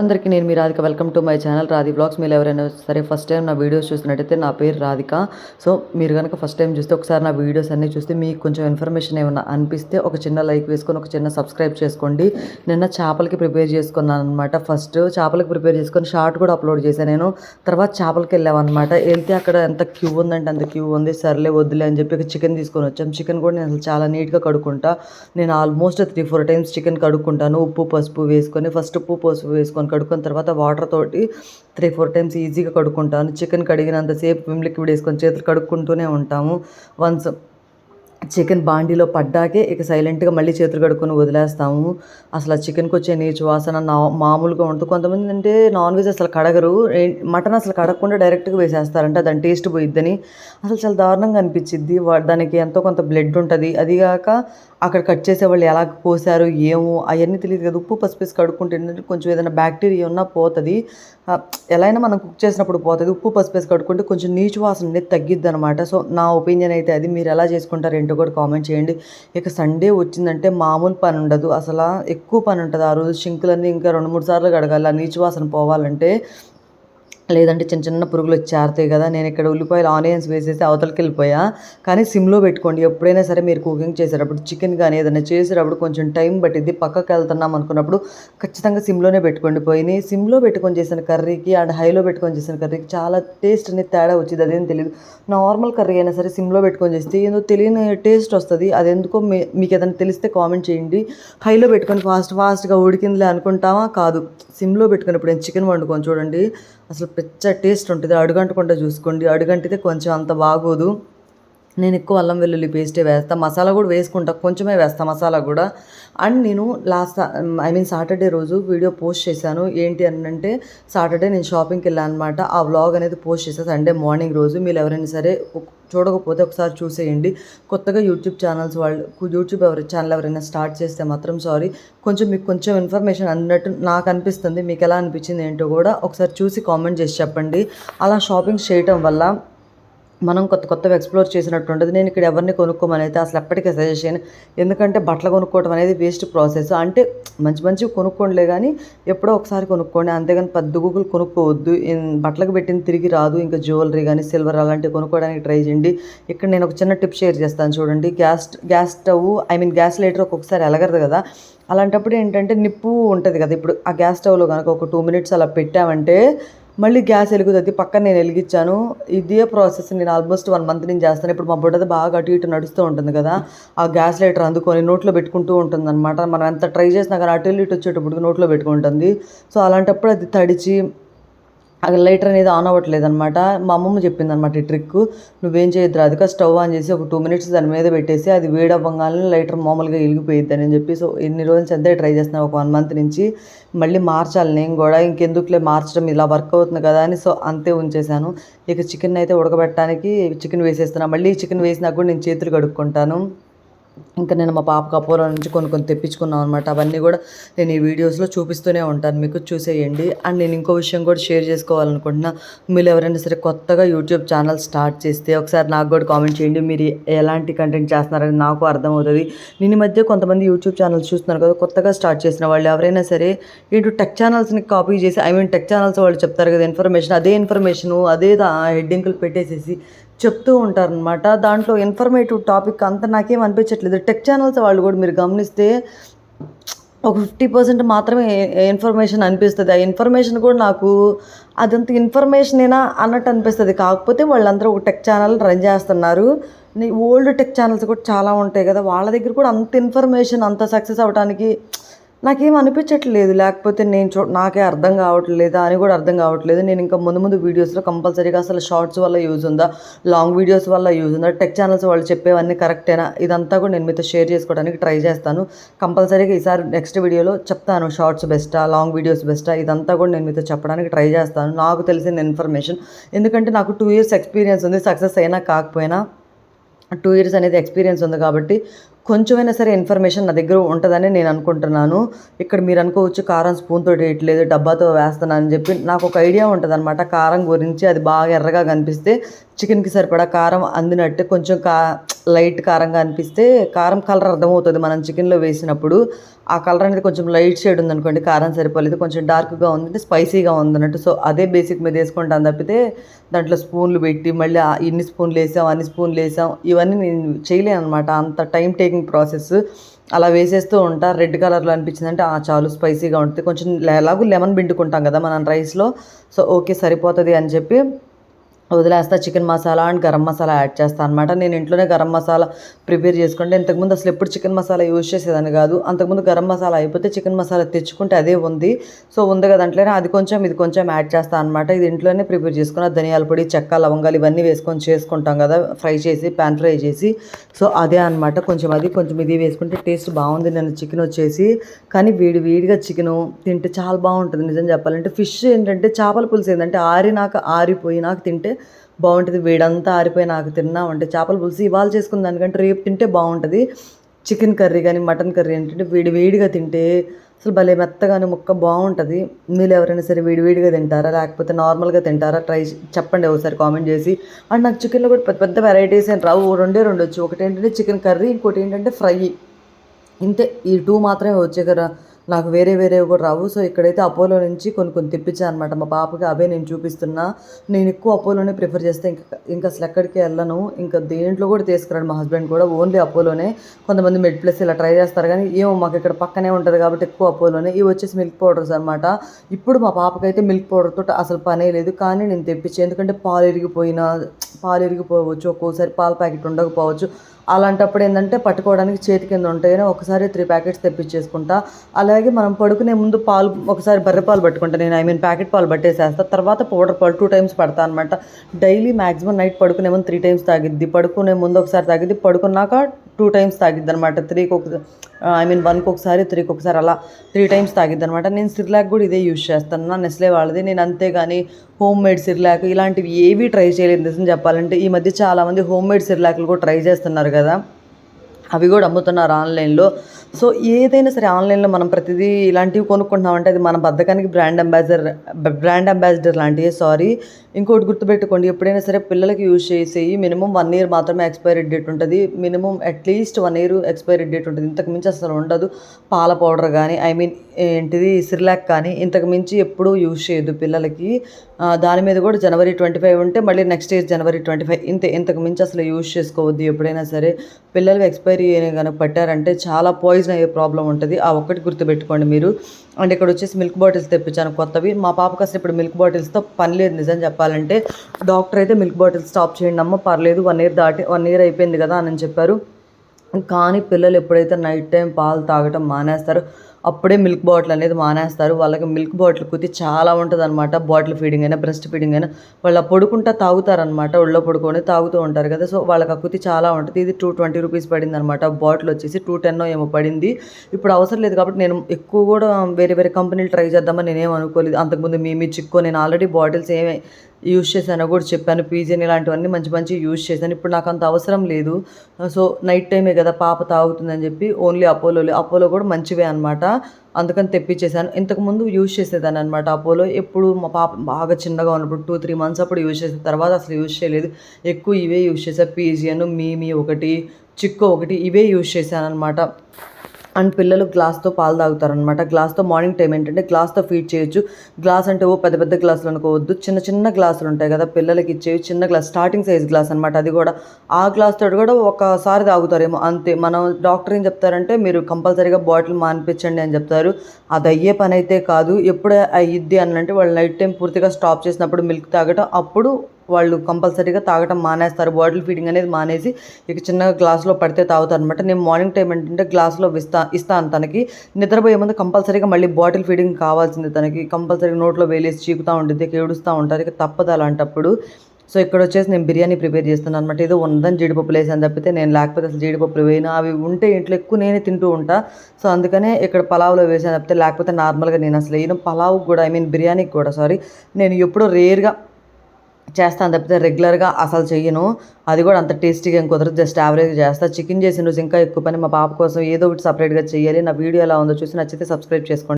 అందరికీ నేను మీ Radhika. Welcome to my channel Radhi blogs మీరు ఎవరైనా సరే ఫస్ట్ టైం నా వీడియోస్ చూసినట్టయితే నా పేరు రాధిక. సో మీరు కనుక ఫస్ట్ టైం చూస్తే ఒకసారి నా వీడియోస్ అన్నీ చూస్తే మీకు కొంచెం ఇన్ఫర్మేషన్ ఏమైనా అనిపిస్తే ఒక చిన్న లైక్ వేసుకొని ఒక చిన్న సబ్స్క్రైబ్ చేసుకోండి. నిన్న చేపలకి ప్రిపేర్ చేసుకున్నాను అనమాట ఫస్ట్ చేపలకి ప్రిపేర్ చేసుకొని షార్ట్ కూడా అప్లోడ్ చేశాను నేను. తర్వాత చేపలకి వెళ్ళామన్నమాట వెళ్తే అక్కడ ఎంత క్యూ ఉందంటే అంత క్యూ ఉంది. సర్లే వద్దులే అని చెప్పి చికెన్ తీసుకొని వచ్చాం. చికెన్ కూడా నేను చాలా నీట్గా కడుక్కుంటా. నేను almost three four times chicken కడుక్కుంటాను. ఉప్పు పసుపు వేసుకొని ఫస్ట్ ఉప్పు పసుపు వేసుకొని కడుక్కున్న తర్వాత వాటర్ తోటి త్రీ ఫోర్ టైమ్స్ ఈజీగా కడుక్కుంటాను. చికెన్ కడిగినంతసేపు విమ్ లిక్విడ్ వేసుకొని చేతులు కడుక్కుంటూనే ఉంటాము. వన్స్ చికెన్ బాండీలో పడ్డాకే ఇక సైలెంట్గా మళ్ళీ చేతులు కడుక్కొని వదిలేస్తాము. అసలు ఆ చికెన్కి వచ్చే నీచు వాసన నా మామూలుగా ఉంటుంది కొంతమంది అంటే నాన్ వెజ్ అసలు కడగరు. మటన్ అసలు కడగకుండా డైరెక్ట్గా వేసేస్తారంట. దాని టేస్ట్ పోయిద్దని. అసలు చాలా దారుణంగా అనిపించిద్ది. వా- దానికి ఎంతో కొంత బ్లడ్ ఉంటుంది. అదిగాక అక్కడ కట్ చేసే వాళ్ళు ఎలా పోసారు ఏమో అవన్నీ తెలియదు కదా. ఉప్పు పసుపు వేసి కడుక్కుంటే కొంచెం ఏదైనా బ్యాక్టీరియా ఉన్నా పోతుంది. ఎలా అయినా మనం కుక్ చేసినప్పుడు పోతుంది. ఉప్పు పసుపు వేసి కడుక్కుంటే కొంచెం నీచు వాసన అనేది తగ్గిద్ది అనమాట సో నా ఒపీనియన్ అయితే అది. మీరు ఎలా చేసుకుంటారు ఏంటో కూడా కామెంట్ చేయండి. ఇక సండే వచ్చిందంటే మామూలు పని ఉండదు. అసలు ఎక్కువ పని ఉంటుంది. ఆ రోజు షింకులన్నీ ఇంకా రెండు మూడు సార్లు కడగాలి. ఆ నీచు వాసన పోవాలంటే లేదంటే చిన్న చిన్న పురుగులు వచ్చేరుతాయి కదా నేను ఇక్కడ ఉల్లిపాయలు ఆనియన్స్ వేసేసి అవతలకి వెళ్ళిపోయా కానీ సిమ్లో పెట్టుకోండి ఎప్పుడైనా సరే మీరు కుకింగ్ చేసేటప్పుడు చికెన్ కానీ ఏదైనా చేసేటప్పుడు కొంచెం టైం పట్టింది పక్కకి వెళ్తున్నాం అనుకున్నప్పుడు ఖచ్చితంగా సిమ్లోనే పెట్టుకోండి పోయినాయి సిమ్లో పెట్టుకొని చేసిన కర్రీకి అండ్ హైలో పెట్టుకొని చేసిన కర్రీకి చాలా టేస్ట్ అనేది తేడా వచ్చింది అదేం తెలియదు నార్మల్ కర్రీ అయినా సరే సిమ్లో పెట్టుకొని చేస్తే ఏదో తెలియని టేస్ట్ వస్తుంది. అది ఎందుకో మీ మీకు ఏదైనా తెలిస్తే కామెంట్ చేయండి. హైలో పెట్టుకొని ఫాస్ట్ ఫాస్ట్గా ఉడికిందిలే అనుకుంటామా? కాదు. సిమ్లో పెట్టుకున్నప్పుడు నేను చికెన్ వండుకొని చూడండి. అసలు పిచ్చ టేస్ట్ ఉంటుంది. అడుగంటకుండా చూసుకోండి. అడుగంటితే కొంచెం అంత బాగోదు. నేను ఎక్కువ అల్లం వెల్లుల్లి పేస్టే వేస్తా. మసాలా కూడా వేసుకుంటా. కొంచెమే వేస్తా మసాలా కూడా. అండ్ నేను లాస్ట్ ఐ మీన్ సాటర్డే రోజు వీడియో పోస్ట్ చేశాను. ఏంటి అని అంటే సాటర్డే నేను షాపింగ్కి వెళ్ళాను అనమాట ఆ వ్లాగ్ అనేది పోస్ట్ చేశాను సండే మార్నింగ్ రోజు. మీరు ఎవరైనా సరే చూడకపోతే ఒకసారి చూసేయండి. కొత్తగా యూట్యూబ్ ఛానల్స్ వాళ్ళు యూట్యూబ్ ఎవరి ఛానల్ ఎవరైనా స్టార్ట్ చేస్తే మాత్రం సారీ కొంచెం మీకు కొంచెం ఇన్ఫర్మేషన్ అందినట్టు నాకు అనిపిస్తుంది. మీకు ఎలా అనిపించింది ఏంటో కూడా ఒకసారి చూసి కామెంట్ చేసి చెప్పండి. అలా షాపింగ్ చేయటం వల్ల మనం కొత్త కొత్తవి ఎక్స్ప్లోర్ చేసినట్టు ఉంటుంది నేను ఇక్కడ ఎవరిని కొనుక్కోమని అయితే అసలు ఎప్పటికీ సజెస్ట్ చేయను. ఎందుకంటే బట్టలు కొనుక్కోవడం అనేది వేస్ట్ ప్రాసెస్. అంటే మంచి మంచివి కొనుక్కోండిలే కానీ ఎప్పుడో ఒకసారి కొనుక్కోండి. అంతేగాని పెద్ద గూగుల్ కొనుక్కోవద్దు. బట్టలకు పెట్టిన తిరిగి రాదు. ఇంకా జ్యువెలరీ కానీ సిల్వర్ అలాంటివి కొనుక్కోవడానికి ట్రై చేయండి. ఇక్కడ నేను ఒక చిన్న టిప్ షేర్ చేస్తాను చూడండి. Gas gas stove I mean gas lighter ఒక్కొక్కసారి ఎలగరదు కదా. అలాంటప్పుడు ఏంటంటే నిప్పు ఉంటుంది కదా. ఇప్పుడు ఆ గ్యాస్ స్టవ్లో కనుక ఒక టూ మినిట్స్ అలా పెట్టామంటే మళ్ళీ గ్యాస్ వెలుగుతుంది. పక్కన నేను వెలిగించాను. ఇదే ప్రాసెస్ నేను ఆల్మోస్ట్ వన్ మంత్ నుంచి చేస్తాను. ఇప్పుడు మా బుడ్డది బాగా అటు ఇటు నడుస్తూ ఉంటుంది కదా. ఆ గ్యాస్ లైటర్ అందుకొని నోట్లో పెట్టుకుంటూ ఉంటుంది అనమాట మనం ఎంత ట్రై చేసినా కానీ అటు ఇటు వచ్చేటప్పుడు నోట్లో పెట్టుకుంటుంది. సో అలాంటప్పుడు అది తడిచి లైటర్ అనేది ఆన్ అవ్వట్లేదు అనమాట మా అమ్మమ్మ చెప్పింది అనమాట ఈ ట్రిక్ నువ్వేం చేయొద్దు అది స్టవ్ ఆన్ చేసి ఒక టూ మినిట్స్ దాని మీద పెట్టేసి అది వేడవ్వగానే లైటర్ మామూలుగా వెలిగిపోయిద్ది అని చెప్పి సో ఎన్ని రోజులు అంతే ట్రై చేస్తున్నాను ఒక వన్ మంత్ నుంచి. మళ్ళీ మార్చాలి నేను కూడా. ఇంకెందుకులే మార్చడం ఇలా వర్క్ అవుతుంది కదా అని సో అంతే ఉంచేశాను. ఇక చికెన్ అయితే ఉడకబెట్టడానికి చికెన్ వేసేస్తున్నా. మళ్ళీ చికెన్ వేసినా కూడా నేను చేతులు కడుక్కుంటాను. ఇంకా నేను మా పాప కపోలో నుంచి కొన్ని కొన్ని తెప్పించుకున్నాం అనమాట అవన్నీ కూడా నేను ఈ వీడియోస్లో చూపిస్తూనే ఉంటాను. మీకు చూసేయండి. అండ్ నేను ఇంకో విషయం కూడా షేర్ చేసుకోవాలనుకుంటున్నా. మీరు ఎవరైనా సరే కొత్తగా యూట్యూబ్ ఛానల్ స్టార్ట్ చేస్తే ఒకసారి నాకు కూడా కామెంట్ చేయండి. మీరు ఎలాంటి కంటెంట్ చేస్తున్నారని నాకు అర్థమవుతుంది. నేను ఈ మధ్య కొంతమంది యూట్యూబ్ ఛానల్స్ చూస్తున్నారు కదా కొత్తగా స్టార్ట్ చేసిన వాళ్ళు ఎవరైనా సరే ఏంటో టెక్ ఛానల్స్ని కాపీ చేసి ఐ మీన్ టెక్ ఛానల్స్ వాళ్ళు చెప్తారు కదా ఇన్ఫర్మేషన్ అదే ఇన్ఫర్మేషను అదే హెడ్డింగ్లు పెట్టేసేసి చెప్తూ ఉంటారనమాట దాంట్లో ఇన్ఫర్మేటివ్ టాపిక్ అంత నాకేం అనిపించట్లేదు. టెక్ ఛానల్స్ వాళ్ళు కూడా మీరు గమనిస్తే ఒక ఫిఫ్టీ పర్సెంట్ మాత్రమే ఇన్ఫర్మేషన్ అనిపిస్తుంది. ఆ ఇన్ఫర్మేషన్ కూడా నాకు అదంత ఇన్ఫర్మేషనేనా అన్నట్టు అనిపిస్తుంది. కాకపోతే వాళ్ళందరూ ఒక టెక్ ఛానల్ రన్ చేస్తున్నారు. ఓల్డ్ టెక్ ఛానల్స్ కూడా చాలా ఉంటాయి కదా. వాళ్ళ దగ్గర కూడా అంత ఇన్ఫర్మేషన్ అంత సక్సెస్ అవ్వడానికి నాకేం అనిపించట్లేదు. లేకపోతే నేను చూ నాకే అర్థం కావట్లేదా అని కూడా అర్థం కావట్లేదు. నేను ఇంకా ముందు ముందు వీడియోస్లో కంపల్సరీగా అసలు షార్ట్స్ వల్ల యూజ్ ఉందా లాంగ్ వీడియోస్ వల్ల యూజ్ ఉందా టెక్ ఛానల్స్ వాళ్ళు చెప్పేవన్నీ కరెక్టేనా? ఇదంతా కూడా నేను మీతో షేర్ చేసుకోవడానికి ట్రై చేస్తాను. కంపల్సరీగా ఈసారి నెక్స్ట్ వీడియోలో చెప్తాను షార్ట్స్ బెస్టా లాంగ్ వీడియోస్ బెస్టా. ఇదంతా కూడా నేను మీతో చెప్పడానికి ట్రై చేస్తాను. నాకు తెలిసిన ఇన్ఫర్మేషన్. ఎందుకంటే నాకు టూ ఇయర్స్ ఎక్స్పీరియన్స్ ఉంది సక్సెస్ అయినా కాకపోయినా టూ ఇయర్స్ అనేది ఎక్స్పీరియన్స్ ఉంది కాబట్టి కొంచెమైనా సరే ఇన్ఫర్మేషన్ నా దగ్గర ఉంటుందని నేను అనుకుంటున్నాను. ఇక్కడ మీరు అనుకోవచ్చు కారం స్పూన్తో వేయట్లేదు డబ్బాతో వేస్తున్నాను అని చెప్పి నాకు ఒక ఐడియా ఉంటుంది అనమాట కారం గురించి అది బాగా ఎర్రగా కనిపిస్తే చికెన్కి సరిపడా కారం అందినట్టు కొంచెం కా లైట్ కారంగా అనిపిస్తే కారం కలర్ అర్థమవుతుంది మనం చికెన్లో వేసినప్పుడు. ఆ కలర్ అనేది కొంచెం లైట్ షేడ్ ఉందనుకోండి కారం సరిపోలేదు కొంచెం డార్క్గా ఉంది స్పైసీగా ఉంది అన్నట్టు సో అదే బేసిక్ మీద వేసుకుంటాను తప్పితే దాంట్లో స్పూన్లు పెట్టి మళ్ళీ ఇన్ని స్పూన్లు వేసాం అన్ని స్పూన్లు వేసాం ఇవన్నీ నేను చేయలేను అనమాట అంత టైం టేక్ టేకింగ్ ప్రాసెస్ అలా వేసేస్తూ ఉంటా. రెడ్ కలర్లో అనిపించింది అంటే ఆ చాలు స్పైసీగా ఉంటుంది. కొంచెం ఎలాగో లెమన్ పిండుకుంటాం కదా మనం రైస్లో. సో ఓకే సరిపోతుంది అని చెప్పి వదిలేస్తా chicken masala and garam masala add చేస్తాను అనమాట నేను ఇంట్లోనే గరం మసాలా ప్రిపేర్ చేసుకుంటే ఇంతకుముందు అసలు ఎప్పుడు చికెన్ మసాలా యూజ్ చేసేదాన్ని కాదు. అంతకుముందు గరం మసాలా అయిపోతే చికెన్ మసాలా తెచ్చుకుంటే అదే ఉంది. సో ఉంది కదా దాంట్లోనే అది కొంచెం ఇది కొంచెం యాడ్ చేస్తాను అనమాట ఇది ఇంట్లోనే ప్రిపేర్ చేసుకున్న ధనియాల పొడి చెక్క లవంగాలు ఇవన్నీ వేసుకొని చేసుకుంటాం కదా ఫ్రై చేసి ప్యాన్ ఫ్రై చేసి. సో అదే అనమాట కొంచెం అది కొంచెం ఇది వేసుకుంటే టేస్ట్ బాగుంది. నేను చికెన్ వచ్చేసి కానీ వేడి వేడిగా చికెన్ తింటే చాలా బాగుంటుంది. నిజం చెప్పాలంటే ఫిష్ ఏంటంటే చేపల పులుసు ఏంటంటే ఆరినాక ఆరిపోయినాక తింటే బాగుంటుంది వేడంతా ఆరిపోయి నాకు తిన్నామంటే చేపల పులుసు ఇవాళ చేసుకున్న దానికంటే రేపు తింటే బాగుంటుంది. చికెన్ కర్రీ కానీ మటన్ కర్రీ ఏంటంటే వేడి వేడిగా తింటే అసలు భలే మెత్తగానే ముక్క బాగుంటుంది. మీరు ఎవరైనా సరే వేడి వేడిగా తింటారా లేకపోతే నార్మల్గా తింటారా? ట్రై చెప్పండి ఒకసారి కామెంట్ చేసి. అండ్ నాకు చికెన్లో కూడా పెద్ద పెద్ద వెరైటీస్ ఏం రావు రెండే రెండు వచ్చు ఒకటి ఏంటంటే చికెన్ కర్రీ ఇంకోటి ఏంటంటే ఫ్రై. ఇంతే ఈ టూ మాత్రమే వచ్చే కదా. నాకు వేరే వేరేవి కూడా రావు. సో ఇక్కడైతే అపోలో నుంచి కొన్ని కొన్ని తెప్పించాను అనమాట మా పాపకి అవే నేను చూపిస్తున్నా. నేను ఎక్కువ అపోలోనే ప్రిఫర్ చేస్తే. ఇంకా ఇంకా అసలు ఎక్కడికి వెళ్ళను. ఇంకా దేంట్లో కూడా తీసుకురాడు మా హస్బెండ్ కూడా. ఓన్లీ అపోలోనే. కొంతమంది మెడ్ ప్లస్ ఇలా ట్రై చేస్తారు. కానీ ఏమో మాకు ఇక్కడ పక్కనే ఉంటుంది కాబట్టి ఎక్కువ అపోలోనే. ఇవి వచ్చేసి మిల్క్ పౌడర్స్ అనమాట ఇప్పుడు మా పాపకైతే మిల్క్ పౌడర్ అసలు పనే లేదు. కానీ నేను తెప్పించే. ఎందుకంటే పాలు ఇరిగిపోయినా పాలు ఇరిగిపోవచ్చు. ఒక్కోసారి పాల ప్యాకెట్ ఉండకపోవచ్చు. అలాంటప్పుడు ఏంటంటే పట్టుకోవడానికి చేతి కింద ఉంటాయని ఒకసారి త్రీ ప్యాకెట్స్ తెప్పించేసుకుంటా. అలాగే మనం పడుకునే ముందు పాలు ఒకసారి బర్రె పాలు పట్టుకుంటా. నేను ఐ మీన్ ప్యాకెట్ పాలు పట్టేసేస్తా. తర్వాత పౌడర్ పాలు టూ టైమ్స్ పడతా అనమాట డైలీ మ్యాక్సిమం నైట్ పడుకునే ముందు త్రీ టైమ్స్ తాగిద్ది. పడుకునే ముందు ఒకసారి తాగిద్ది. పడుకున్నాక టూ టైమ్స్ తాగిద్ది అనమాట త్రీకి ఒక ఐ మీన్ వన్కి ఒకసారి త్రీకి ఒకసారి అలా త్రీ టైమ్స్ తాగిద్ది అనమాట నేను సిర్లాక్ కూడా ఇదే యూజ్ చేస్తాను. నా నెస్లే వాళ్ళది. నేను అంతేగాని హోమ్ మేడ్ సిర్లాక్ ఇలాంటివి ఏవి ట్రై చేయలేదు నిజం చెప్పాలంటే. ఈ మధ్య చాలామంది హోమ్ మేడ్ సిర్లాక్లు కూడా ట్రై చేస్తున్నారు కదా. అవి కూడా అమ్ముతున్నారు ఆన్లైన్లో. సో ఏదైనా సరే ఆన్లైన్లో మనం ప్రతిదీ ఇలాంటివి కొనుక్కుంటున్నామంటే అది మన బద్దకానికి బ్రాండ్ అంబాసిడర్ బ్రాండ్ అంబాసిడర్ లాంటివి సారీ. ఇంకోటి గుర్తుపెట్టుకోండి ఎప్పుడైనా సరే పిల్లలకి యూజ్ చేసేవి మినిమం వన్ ఇయర్ మాత్రమే ఎక్స్పైరీ డేట్ ఉంటుంది. Minimum at least one year expiry date ఉంటుంది. ఇంతకు మించి అసలు ఉండదు. పాల పౌడర్ కానీ ఐ మీన్ ఏంటిది సిర్లాక్ కానీ ఇంతకు మించి ఎప్పుడూ యూజ్ చేయదు పిల్లలకి. దాని మీద కూడా జనవరి ట్వంటీ ఫైవ్ ఉంటే మళ్ళీ next year January twenty five ఇంత. ఇంతకు మించి అసలు యూజ్ చేసుకోవద్దు ఎప్పుడైనా సరే. పిల్లలు ఎక్స్పైరీ కనుక పట్టారంటే చాలా పాయిజన్ అయ్యే ప్రాబ్లం ఉంటుంది. ఆ ఒక్కటి గుర్తుపెట్టుకోండి మీరు. అండ్ ఇక్కడ వచ్చేసి మిల్క్ బాటిల్స్ తెప్పించాను కొత్తవి. మా పాపకి అసలు ఇప్పుడు మిల్క్ బాటిల్స్తో పని లేదు నిజం చెప్పాలంటే. డాక్టర్ అయితే మిల్క్ బాటిల్స్ స్టాప్ చేయండి అమ్మ పర్లేదు వన్ ఇయర్ దాటి వన్ ఇయర్ అయిపోయింది కదా అని చెప్పారు. కానీ పిల్లలు ఎప్పుడైతే నైట్ టైం పాలు తాగటం మానేస్తారో అప్పుడే మిల్క్ బాటిల్ అనేది మానేస్తారు. వాళ్ళకి మిల్క్ బాటిల్ కుతి చాలా ఉంటుంది అనమాట బాటిల్ ఫీడింగ్ అయినా బ్రెస్ట్ ఫీడింగ్ అయినా. వాళ్ళు పడుకుంటా తాగుతారనమాట ఒళ్ళో పడుకొని తాగుతూ ఉంటారు కదా. సో వాళ్ళకి ఆ కుతి చాలా ఉంటుంది. ఇది టూ ట్వంటీ రూపీస్ పడింది అనమాట బాటిల్ వచ్చేసి టూ టెన్ ఏమో పడింది. ఇప్పుడు అవసరం లేదు కాబట్టి నేను ఎక్కువ కూడా వేరే వేరే కంపెనీలు ట్రై చేద్దామని నేనేం అనుకోలేదు. అంతకుముందు మీ చిక్కో నేను ఆల్రెడీ బాటిల్స్ ఏమే యూజ్ చేశానో కూడా చెప్పాను. పీజన్ ఇలాంటివన్నీ మంచి మంచి యూజ్ చేశాను. ఇప్పుడు నాకు అంత అవసరం లేదు. సో నైట్ టైమే కదా పాప తాగుతుందని చెప్పి ఓన్లీ అపోలో అపోలో కూడా మంచివే అనమాట అందుకని తెప్పించేసాను ఇంతకుముందు యూజ్ చేసేదాన్ని అనమాట అపోలో ఎప్పుడు మా పాప బాగా చిన్నగా ఉన్నప్పుడు టూ త్రీ మంత్స్ అప్పుడు యూజ్ చేసిన తర్వాత అసలు యూజ్ చేయలేదు. ఎక్కువ ఇవే యూజ్ చేసా పీజియన్ మీమీ ఒకటి చిక్కు ఒకటి ఇవే యూజ్ చేశాను అనమాట అండ్ పిల్లలు గ్లాస్తో పాలు తాగుతారనమాట గ్లాస్తో మార్నింగ్ టైం ఏంటంటే గ్లాస్తో ఫీడ్ చేయొచ్చు. గ్లాస్ అంటే ఓ పెద్ద పెద్ద గ్లాసులు అనుకోవద్దు. చిన్న చిన్న గ్లాసులు ఉంటాయి కదా పిల్లలకి ఇచ్చేవి చిన్న గ్లాస్ స్టార్టింగ్ సైజ్ గ్లాస్ అనమాట అది కూడా ఆ గ్లాస్ తోటి కూడా ఒకసారి తాగుతారేమో అంతే. మనం డాక్టర్ ఏం చెప్తారంటే మీరు కంపల్సరీగా బాటిల్ మానిపించండి అని చెప్తారు. అది అయ్యే పని అయితే కాదు. ఎప్పుడు అయ్యిద్ది అని అంటే వాళ్ళు నైట్ టైం పూర్తిగా స్టాప్ చేసినప్పుడు మిల్క్ తాగటం అప్పుడు వాళ్ళు కంపల్సరీగా తాగటం మానేస్తారు. బాటిల్ ఫీడింగ్ అనేది మానేసి ఇక చిన్నగా గ్లాస్లో పడితే తాగుతారు అనమాట నేను మార్నింగ్ టైం ఏంటంటే గ్లాస్లో ఇస్తా ఇస్తాను తనకి. నిద్రపోయే ముందు కంపల్సరీగా మళ్ళీ బాటిల్ ఫీడింగ్ కావాల్సింది తనకి. కంపల్సరీ నోట్లో వేలేసి చీకుతూ ఉంటుంది ఇక ఏడుస్తూ ఉంటారు. ఇక తప్పదు అలాంటప్పుడు. సో ఇక్కడ వచ్చేసి నేను బిర్యానీ ప్రిపేర్ చేస్తున్నాను అనమాట ఏదో ఉందని జీడిపప్పులు వేసాను తప్పితే నేను లేకపోతే అసలు జీడిపప్పులు వేయను. అవి ఉంటే ఇంట్లో ఎక్కువ నేనే తింటూ ఉంటా. సో అందుకనే ఇక్కడ పలావ్లో వేసాను తప్పితే లేకపోతే నార్మల్గా నేను అసలు వేయను. పలావ్ కూడా ఐ మీన్ బిర్యానీకి కూడా సారీ నేను ఎప్పుడో రేర్గా చేస్తాను తప్పితే రెగ్యులర్గా అసలు చెయ్యను. అది కూడా అంత టేస్టీగా ఏం కుదరదు. జస్ట్ యావరేజ్ చేస్తా. చికెన్ చేసిన రోజు ఇంకా ఎక్కువ పని మా పాప కోసం ఏదో ఒకటి సపరేట్గా చేయాలి నా వీడియో ఎలా ఉందో చూసి నచ్చితే సబ్స్క్రైబ్ చేసుకోండి.